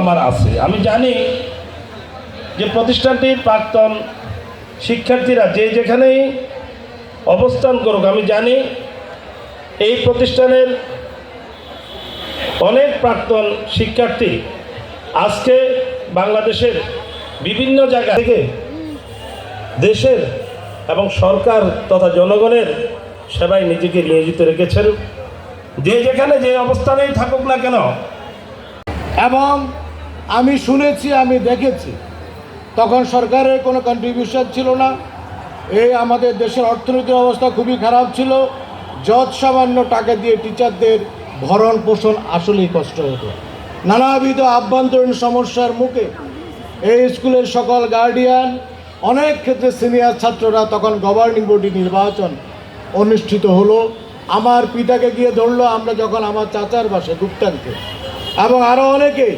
আমার আছে। আমি জানি যে প্রতিষ্ঠানটির প্রাক্তন শিক্ষার্থীরা যে যেখানেই অবস্থান করুক, আমি জানি এই প্রতিষ্ঠানের অনেক প্রাক্তন শিক্ষার্থী আজকে বাংলাদেশের বিভিন্ন জায়গা থেকে দেশের এবং সরকার তথা জনগণের সেবায় নিজেকে নিয়োজিত রেখেছেন। যে যেখানে যে অবস্থানেই থাকুক না কেন, এবং আমি শুনেছি, আমি দেখেছি। তখন সরকারের কোনো কন্ট্রিবিউশন ছিল না। এই আমাদের দেশের অর্থনৈতিক অবস্থা খুবই খারাপ ছিল। যত সামান্য টাকা দিয়ে টিচারদের ভরণ পোষণ আসলেই কষ্ট হতো। নানাবিধ আভ্যন্তরীণ সমস্যার মুখে এই স্কুলের সকল গার্ডিয়ান অনেক ক্ষেত্রে সিনিয়র ছাত্ররা তখন গভর্নিং বডি নির্বাচন অনুষ্ঠিত হলো। আমার পিতাকে গিয়ে ধরলো, আমরা যখন আমার চাচার বাসে গুপ্তানকে। এবং আরও অনেকে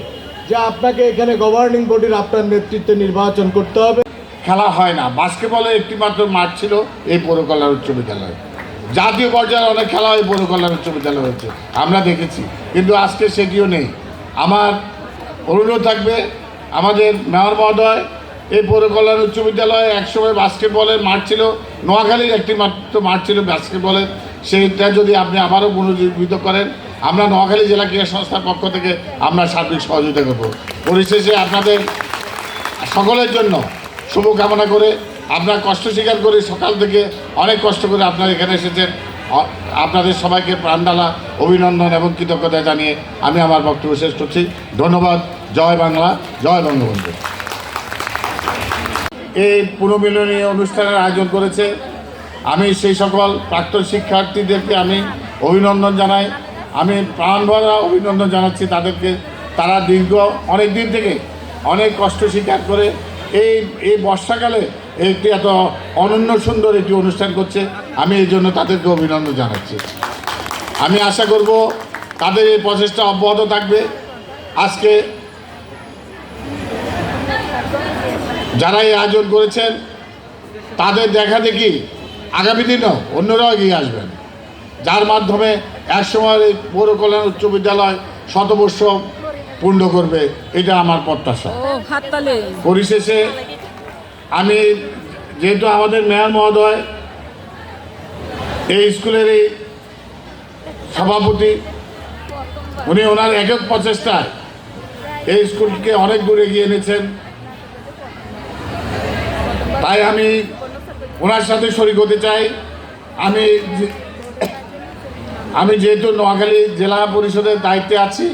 যে আপনাকে এখানে গভর্নিং বডির আপনার নেতৃত্বে নির্বাচন করতে হবে। খেলা হয় না। বাস্কেটবলে একটি মাত্র মাঠ ছিল, এই পৌরকল্যাণ উচ্চ বিদ্যালয়ে। জাতীয় পর্যায়ে অনেক খেলা এই পৌরকল্যাণ উচ্চ বিদ্যালয় হচ্ছে, আমরা দেখেছি। কিন্তু আজকে সেটিও নেই। আমার অনুরোধ থাকবে, আমাদের মেয়র মহোদয়, এই পৌরকল্যাণ উচ্চ বিদ্যালয়ে একসময় বাস্কেটবলের মাঠ ছিল, নোয়াখালীর একটি মাত্র মাঠ ছিল বাস্কেটবলের সেইটা যদি আপনি আবারও পুনর্জীবিত করেন আমরা নোয়াখালী জেলা ক্রীড়া সংস্থার পক্ষ থেকে আমরা সার্বিক সহযোগিতা করব। পরিশেষে আপনাদের সকলের জন্য শুভকামনা করে আপনার কষ্ট স্বীকার করে সকাল থেকে অনেক কষ্ট করে আপনারা এখানে এসেছেন। আপনাদের সবাইকে প্রাণডালা অভিনন্দন এবং কৃতজ্ঞতা জানিয়ে আমি আমার বক্তব্য শেষ করছি। ধন্যবাদ। জয় বাংলা, জয় বঙ্গবন্ধু। এই পুনর্মিলনী অনুষ্ঠানের আয়োজন করেছে আমি সেই সকল প্রাক্তন শিক্ষার্থীদেরকে আমি অভিনন্দন জানাই। আমি প্রাণভরা অভিনন্দন জানাচ্ছি তাদেরকে। তারা দীর্ঘ অনেক দিন থেকে অনেক কষ্ট স্বীকার করে এই এই বর্ষাকালে একটি এত অনন্য সুন্দর একটি অনুষ্ঠান করছে। আমি এই জন্য তাদেরকে অভিনন্দন জানাচ্ছি। আমি আশা করব তাদের এই প্রচেষ্টা অব্যাহত থাকবে। আজকে যারা এই আয়োজন করেছেন, তাদের দেখা দেখি আগামী দিনেও অন্যরাও এগিয়ে আসবেন। যার মাধ্যমে একসময় এই পৌর কল্যাণ উচ্চ বিদ্যালয় শতবর্ষ পূর্ণ করবে এটা আমার প্রত্যাশা। পরিশেষে আমি যেহেতু আমাদের মেয়র মহোদয় এই স্কুলের এই সভাপতি উনি ওনার একক প্রচেষ্টায় এই স্কুলকে অনেক দূর এগিয়ে এনেছেন। তাই আমি ওনার সাথে শরিক হতে চাই। আমি আমি যেহেতু নোয়াখালী জেলা পরিষদের দায়িত্বে আছি